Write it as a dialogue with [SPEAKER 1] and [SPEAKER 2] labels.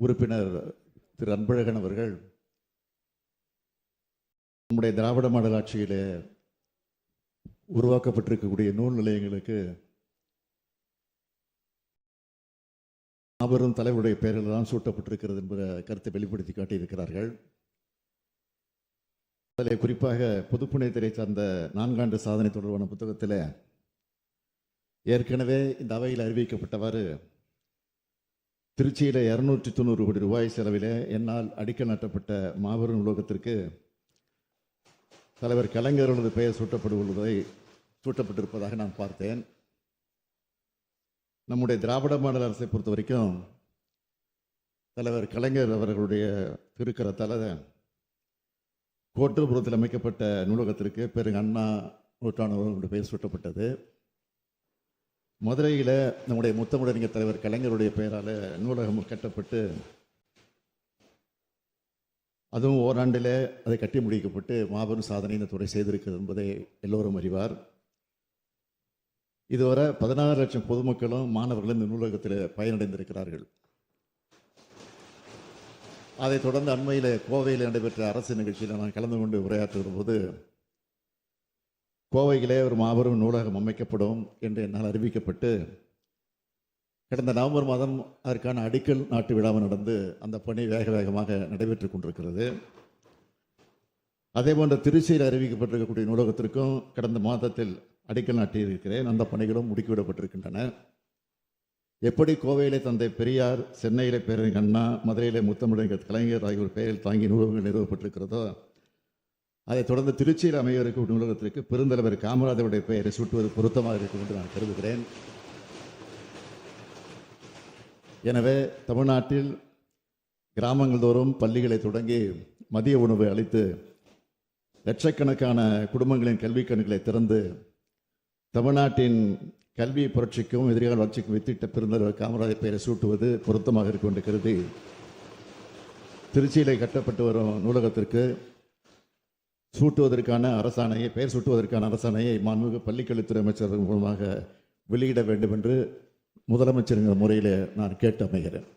[SPEAKER 1] உறுப்பினர் திரு அன்பழகன் அவர்கள் நம்முடைய திராவிட மாடல் ஆட்சியில் உருவாக்கப்பட்டிருக்கக்கூடிய நூல் நிலையங்களுக்கு மாபெரும் தலைவருடைய பெயரில் தான் சூட்டப்பட்டிருக்கிறது என்ற கருத்தை வெளிப்படுத்தி காட்டியிருக்கிறார்கள். அதில் குறிப்பாக பொதுப்புணைத்துறை சார்ந்த நான்காண்டு சாதனை தொடர்பான புத்தகத்தில் ஏற்கனவே இந்த அவையில் அறிவிக்கப்பட்டவாறு திருச்சியில் இரநூற்றி தொண்ணூறு கோடி ரூபாய் செலவில் என்னால் அடிக்கல் நாட்டப்பட்ட மாபெரும் நூலகத்திற்கு தலைவர் கலைஞர்களது பெயர் சூட்டப்படுவதை சூட்டப்பட்டிருப்பதாக நான் பார்த்தேன் நம்முடைய திராவிட மாடல் அரசை பொறுத்த வரைக்கும் தலைவர் கலைஞர் அவர்களுடைய திருக்கரத்தால் கோட்டூர்புரத்தில் அமைக்கப்பட்ட நூலகத்திற்கு பெருங்க அண்ணா நூற்றாண்டு பெயர் சூட்டப்பட்டது மதுரையில் நம்முடைய முத்தமிழறிஞர் தலைவர் கலைஞருடைய பெயரால் நூலகம் கட்டப்பட்டு அதுவும் ஓராண்டில் அதை கட்டி முடிக்கப்பட்டு மாபெரும் சாதனை இந்த துறை செய்திருக்கிறது என்பதை எல்லோரும் அறிவார். இதுவரை பதினாறு லட்சம் பொதுமக்களும் மாணவர்களும் இந்த நூலகத்தில் பயனடைந்திருக்கிறார்கள். அதைத் தொடர்ந்து அண்மையில் கோவையில் நடைபெற்ற அரசு நிகழ்ச்சியில் நான் கலந்து கொண்டு உரையாற்றுகிற போது கோவையிலே ஒரு மாபெரும் நூலகம் அமைக்கப்படும் என்று என்னால் அறிவிக்கப்பட்டு கடந்த நவம்பர் மாதம் அதற்கான அடிக்கல் நாட்டு விழாவும் நடந்து அந்த பணி வேக வேகமாக நடைபெற்று கொண்டிருக்கிறது. அதேபோன்று திருச்சியில் அறிவிக்கப்பட்டிருக்கக்கூடிய நூலகத்திற்கும் கடந்த மாதத்தில் அடிக்கல் நாட்டியிருக்கிறேன். அந்த பணிகளும் முடுக்கிவிடப்பட்டிருக்கின்றன. எப்படி கோவையிலே தந்தை பெரியார் சென்னையிலே பேரறிஞர் அண்ணா மதுரையிலே முத்தமிழர் கலைஞர் ஆகியோர் பெயரில் தாங்கி நூலகங்கள் நிறுவப்பட்டிருக்கிறதோ அதைத் தொடர்ந்து திருச்சியில் அமைய இருக்கும் நூலகத்திற்கு பெருந்தலைவர் காமராஜருடைய பெயரை சூட்டுவது பொருத்தமாக இருக்கும் என்று நான் கருதுகிறேன். எனவே தமிழ்நாட்டில் கிராமங்கள் தோறும் பள்ளிகளை தொடங்கி மதிய உணவு அளித்து லட்சக்கணக்கான குடும்பங்களின் கல்வி கணக்குகளை திறந்து தமிழ்நாட்டின் கல்வி புரட்சிக்கும் எதிர்கால வளர்ச்சிக்கும் வித்திட்ட பெருந்தலைவர் காமராஜர் பெயரை சூட்டுவது பொருத்தமாக இருக்கும் என்று கருதி திருச்சியிலே கட்டப்பட்டு வரும் நூலகத்திற்கு சூட்டுவதற்கான அரசாணையை பெயர் சூட்டுவதற்கான அரசாணையை மாண்புமிகு பள்ளிக்கல்வித்துறை அமைச்சர் மூலமாக வெளியிட வேண்டும் என்று முதலமைச்சர் முறையில் நான் கேட்டு அமைகிறேன்.